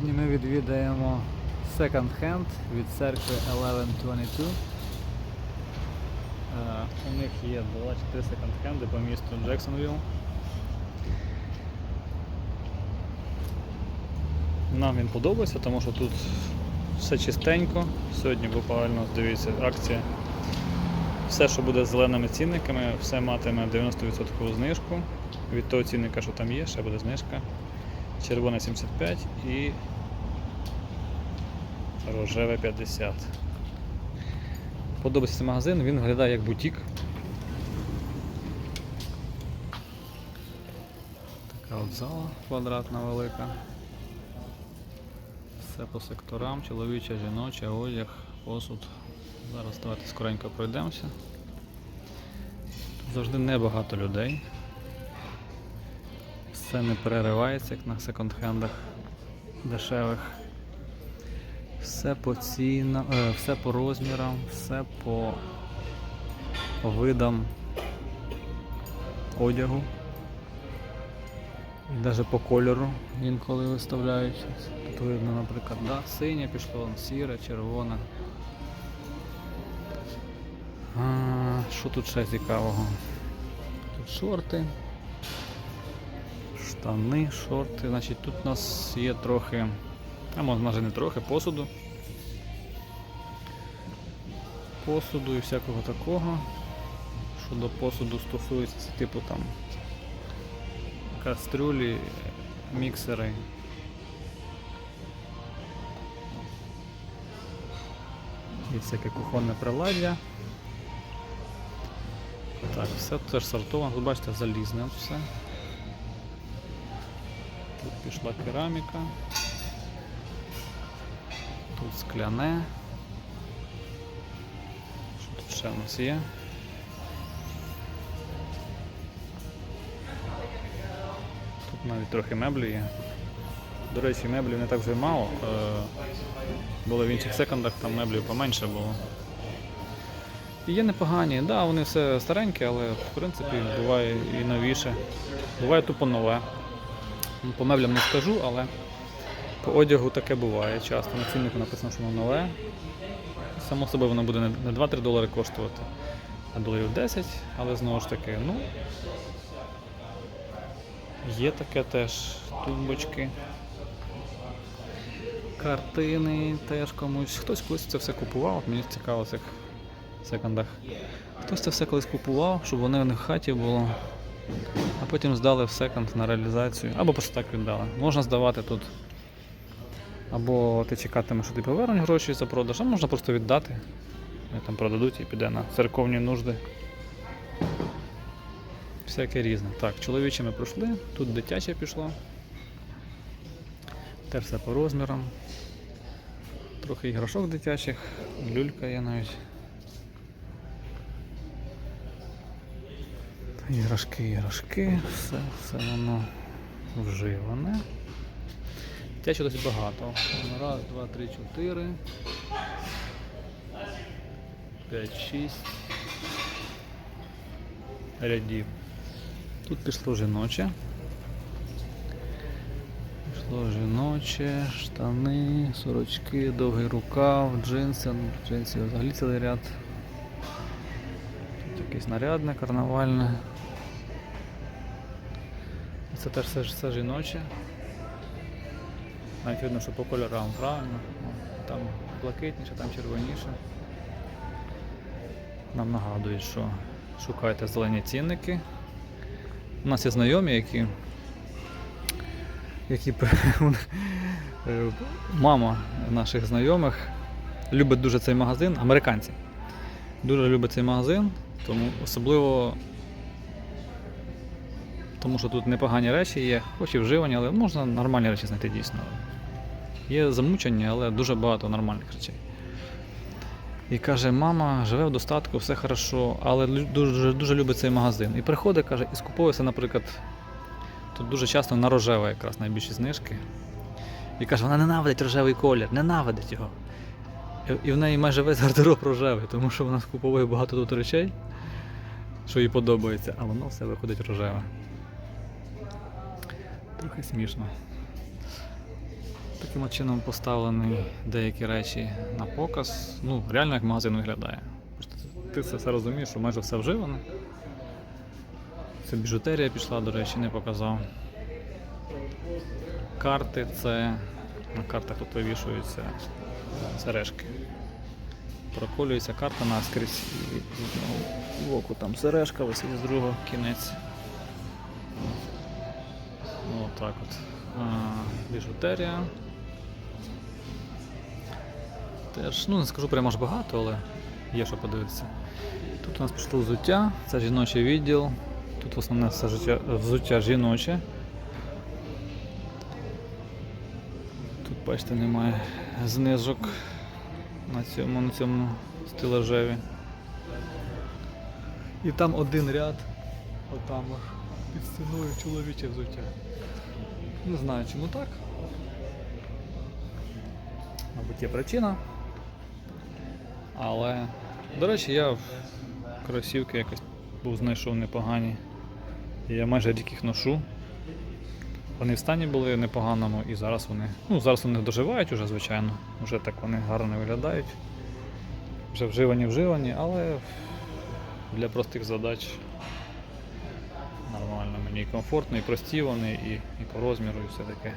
Сьогодні ми відвідаємо Second Hand від церкви 1122. Е, У них є 24 секонд-хенди по місту Джексонвілл. Нам він подобається, тому що тут все чистенько. Сьогодні буквально, дивіться, акція. Все, що буде з зеленими цінниками, все матиме 90% знижку. Від того цінника, що там є, ще буде знижка. Червоне 75 і рожеве 50. Подобається цей магазин, він виглядає як бутік. Така от зала квадратна велика. Все по секторам, чоловіча, жіноча, одяг, посуд. Зараз давайте скоренько пройдемося. Тут завжди небагато людей. Все не переривається, як на секонд-хендах дешевих. Все по цінам, е, все по розмірам, все по видам одягу. І навіть по кольору інколи виставляють. Тут видно, наприклад, да, синє пішло, сіре, червоне. Що тут ще цікавого? Тут шорти, штани, шорти. Значить, тут у нас є трохи, а може не трохи, посуду. Посуду і всякого такого. Що до посуду стосується, це типу там кастрюлі, міксери. І всяке кухонне приладдя. Так, все теж сортовано. Бачите, залізне все. Пішла кераміка. Тут скляне. Що тут ще в нас є? Тут навіть трохи меблі є. До речі, меблів не так вже мало. Е, Було в інших секондах, там меблів поменше було. Є непогані, так, да, вони все старенькі, але в принципі буває і новіше. Буває тупо нове. По меблям не скажу, але по одягу таке буває часто. На ціннику написано, що воно нове. Само собою воно буде не не 2-3 долари коштувати, а доларів 10, але знову ж таки, ну. Є таке теж тумбочки. Картини теж комусь. Хтось колись це все купував, от мені цікаво в цих секондах. Хтось це все колись купував, щоб вони в них в хаті було. А потім здали в секонд на реалізацію. Або просто так віддали. Можна здавати тут. Або ти чекатимеш, що ти повернуть гроші за продаж, а можна просто віддати. Вони там продадуть і піде на церковні нужди. Всяке різне. Так, чоловіче ми пройшли, тут дитяче пішло. Теж все по розмірам. Трохи іграшок дитячих, люлька є навіть. Іграшки, іграшки, все, все воно вживане. Дитяче досить багато. Раз, два, три, чотири. П'ять, шість. Рядів. Тут пішло жіноче. Пішло жіноче, штани, сорочки, довгий рукав, джинси, ну, джинсів взагалі цілий ряд. Тут якесь нарядне, карнавальне. Це теж все, все жіноче. Навіть видно, що по кольорам правильно. Там блакитніше, там червоніше. Нам нагадують, що шукайте зелені цінники. У нас є знайомі, які, які е, мама наших знайомих любить дуже цей магазин, американці. Дуже любить цей магазин, тому особливо тому що тут непогані речі є, хоч і вживані, але можна нормальні речі знайти дійсно. Є замучені, але дуже багато нормальних речей. І каже, мама живе в достатку, все хорошо, але дуже, дуже любить цей магазин. І приходить, каже, і скуповується, наприклад, тут дуже часто на рожеве якраз найбільші знижки. І каже, вона ненавидить рожевий колір, ненавидить його. І в неї майже весь гардероб рожевий, тому що вона скуповує багато тут речей, що їй подобається, а воно все виходить рожеве. Трохи смішно. Таким чином поставлені деякі речі на показ. Ну, реально як магазин виглядає. Просто ти це все розумієш, що майже все вживане. Це біжутерія пішла, до речі, не показав. Карти це. На картах тут вивішуються сережки. Проколюється карта наскрізь і одного боку там сережка висить з другого кінець. Ну, так от. Біжутерія. Теж, ну не скажу прямо аж багато, але є що подивитися. Тут у нас пішло взуття, це жіночий відділ. Тут основне все життя, взуття жіноче. Тут, бачите, немає знижок на цьому, на цьому стелажеві. І там один ряд, отам під стіною чоловіче взуття. Не знаю, чому так. Мабуть, є причина. Але, до речі, я в кросівки якось був знайшов непогані. Я майже рік їх ношу. Вони в стані були непоганому і зараз вони. Ну, зараз вони доживають уже, звичайно. Вже так вони гарно виглядають. Вже вживані вживані, але для простих задач мені комфортно, і прості вони, і, і по розміру, і все таке.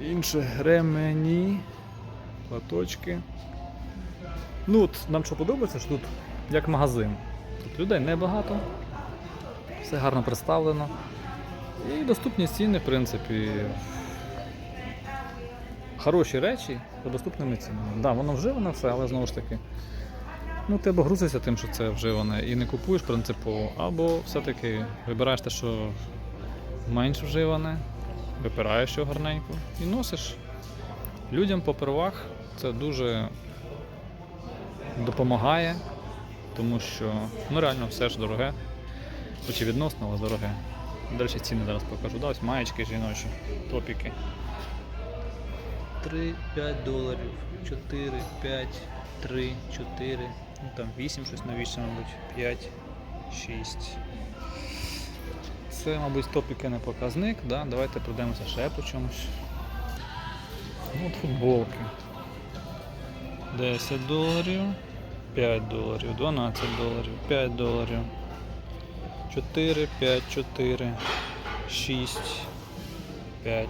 Інше ремені, платочки. Ну от нам що подобається, що тут як магазин. Тут людей небагато, все гарно представлено. І доступні ціни, в принципі. Хороші речі по доступними цінами. Так, да, воно вживане все, але знову ж таки. Ну, ти або грузишся тим, що це вживане, і не купуєш принципово, або все-таки вибираєш те, що менш вживане, випираєш його гарненько і носиш. Людям попервах це дуже допомагає, тому що ну реально все ж дороге, хоч і відносно, але дороге. До речі, ціни зараз покажу. Да, ось маєчки жіночі, топіки. 3, 5 доларів, 4, 5, 3, 4, ну там 8 щось новіше, мабуть, 5, 6. Це, мабуть, топіки не показник, да? давайте пройдемося ще по чомусь. Ну, от футболки. 10 доларів, 5 доларів, 12 доларів, 5 доларів. 4, 5, 4, 6, 5.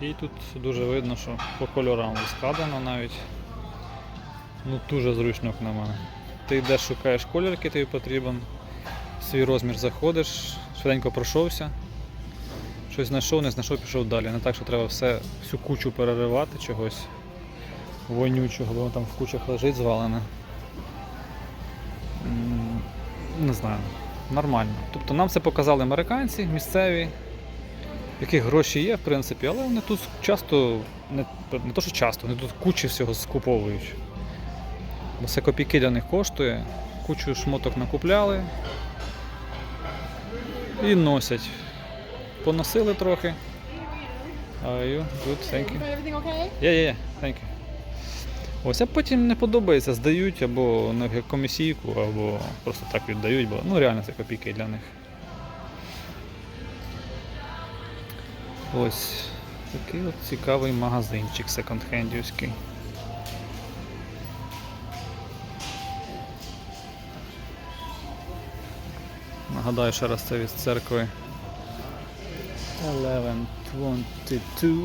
І тут дуже видно, що по кольорам розкладено навіть. Ну дуже зручно як на. Ти йдеш, шукаєш колір, який тобі потрібен, свій розмір заходиш, швиденько пройшовся, щось знайшов, не знайшов, пішов далі. Не так, що треба все, всю кучу переривати чогось вонючого, бо воно там в кучах лежить звалене. Не знаю, нормально. Тобто нам це показали американці місцеві, в яких гроші є, в принципі, але вони тут часто, не, не то, що часто, вони тут кучу всього скуповують. Бо це копійки для них коштує, кучу шмоток накупляли і носять. Поносили трохи. Are you good? Thank you. Є, є, thank you. Ось, а потім не подобається, здають або на комісійку, або просто так віддають, бо ну реально це копійки для них. Ось такий от цікавий магазинчик секонд-хендівський. Нагадаю ще раз це від церкви 1122.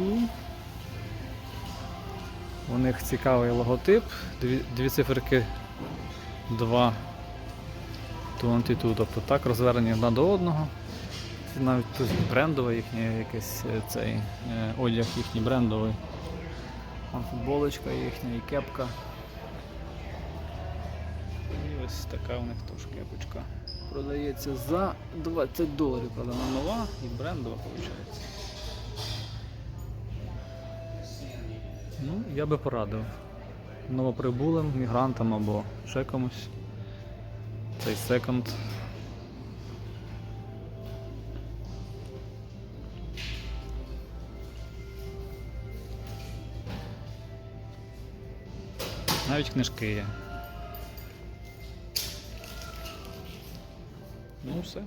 У них цікавий логотип, дві, дві циферки 2 22, тобто так розвернені одна до одного. Це навіть тут брендовий їхній якийсь е, цей е, одяг їхній брендовий. Там футболочка їхня і кепка. І ось така у них теж кепочка. Продається за 20 доларів, правда, вона нова і брендова виходить. Ну, я би порадив новоприбулим мігрантам або ще комусь. Цей секонд. Навіть книжки є. Ну все.